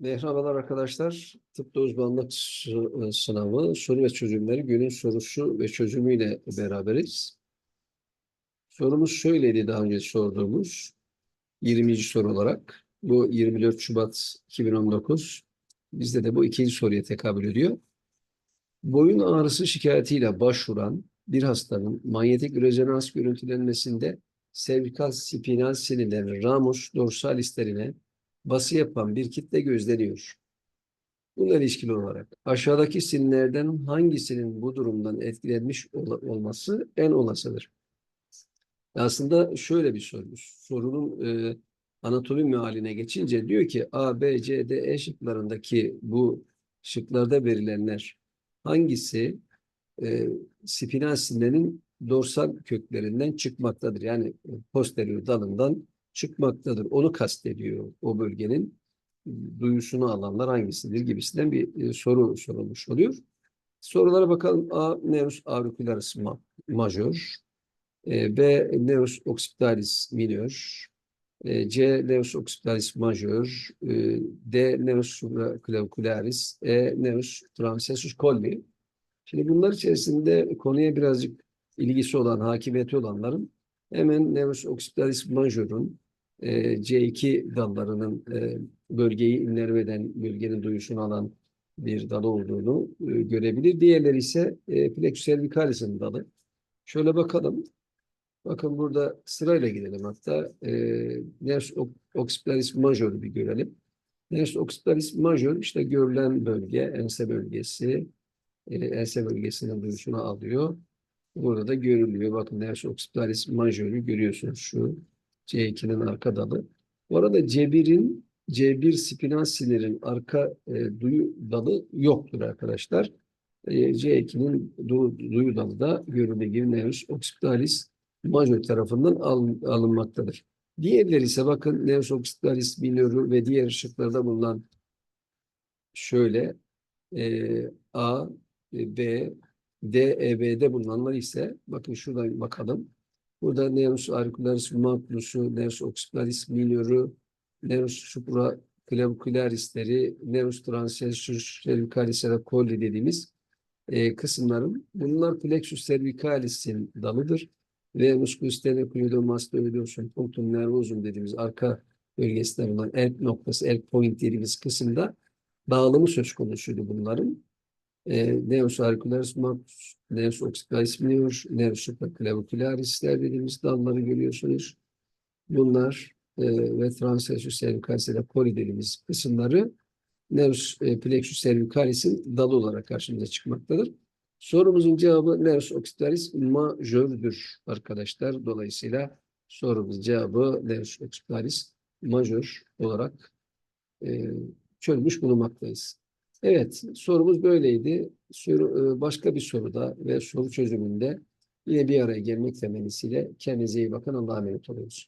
Merhabalar arkadaşlar. Tıpta uzmanlık e, sınavı soru ve çözümleri günün sorusu ve çözümüyle beraberiz. Sorumuz şöyleydi daha önce sorduğumuz 20. soru olarak. Bu 24 Şubat 2019. Bizde de bu ikinci soruya tekabül ediyor. Boyun ağrısı şikayetiyle başvuran bir hastanın manyetik rezonans görüntülenmesinde servikal spinal sinirlerin ramus dorsalislerine bası yapan bir kitle gözleniyor. Bununla ilişkili olarak aşağıdaki sinirlerden hangisinin bu durumdan etkilenmiş ol- olması en olasıdır? Aslında şöyle bir soru. Sorunun e, anatomi mealine geçince diyor ki A, B, C, D, E şıklarındaki bu şıklarda verilenler hangisi e, spinal sinirlerin dorsal köklerinden çıkmaktadır? Yani posterior dalından çıkmaktadır. Onu kastediyor o bölgenin duyusunu alanlar hangisidir gibisinden bir e, soru sorulmuş oluyor. Sorulara bakalım. A. Nervus auricularis ma- major. E, B. Nervus occipitalis minor. E, C. Nervus occipitalis major. E, D. Nervus supraclavicularis. E. Nervus transversus colli. Şimdi bunlar içerisinde konuya birazcık ilgisi olan, hakimiyeti olanların hemen Nervus occipitalis major'un e, C2 dallarının e, bölgeyi innerve eden, bölgenin duyusunu alan bir dalı olduğunu e, görebilir. Diğerleri ise e, plexus cervicalis'in dalı. Şöyle bakalım. Bakın burada sırayla gidelim hatta. E, Nervus oc- occipitalis major'u bir görelim. Nervus occipitalis major işte görülen bölge, ense bölgesi, e, ense bölgesinin duyusunu alıyor. Burada da görülüyor. Bakın Nervus occipitalis major'u görüyorsunuz şu C2'nin arka dalı. Bu arada C1'in C1 spinal sinirin arka e, duyu dalı yoktur arkadaşlar. E, C2'nin du, duyu dalı da görüldüğü gibi Nervus occipitalis major tarafından al- alınmaktadır. Diğerleri ise bakın Nervus occipitalis minoru ve diğer ışıklarda bulunan şöyle e, A, e, B, D, E, B'de bulunanlar ise bakın şuradan bakalım. Burada Nervus auricularis maculus'u, Nervus occipitalis minoru, Nervus supraclavicularis'leri, Nervus transversus cervicalis ya da colli dediğimiz e, kısımların bunlar plexus cervicalis'in dalıdır. Ve musculus stenoccleidomastoideusum punctum nervosum dediğimiz arka bölgesinde bulunan end noktası, end point dediğimiz kısımda dağılımı söz konusuydu bunların. E, Nervus auricularis maculus, Nervus occipitalis minor, Nervus supraclavicularis'ler dediğimiz dalları görüyorsunuz. Bunlar e, ve transversus cervicalis ya da colli dediğimiz kısımları Nervus e, plexus cervicalis'in dalı olarak karşımıza çıkmaktadır. Sorumuzun cevabı Nervus occipitalis majördür arkadaşlar. Dolayısıyla sorumuzun cevabı Nervus occipitalis majör olarak e, çözmüş bulunmaktayız. Evet, sorumuz böyleydi. Soru, e, başka bir soruda ve soru çözümünde yine bir araya gelmek temennisiyle kendinize iyi bakın. Allah'a emanet olunuz.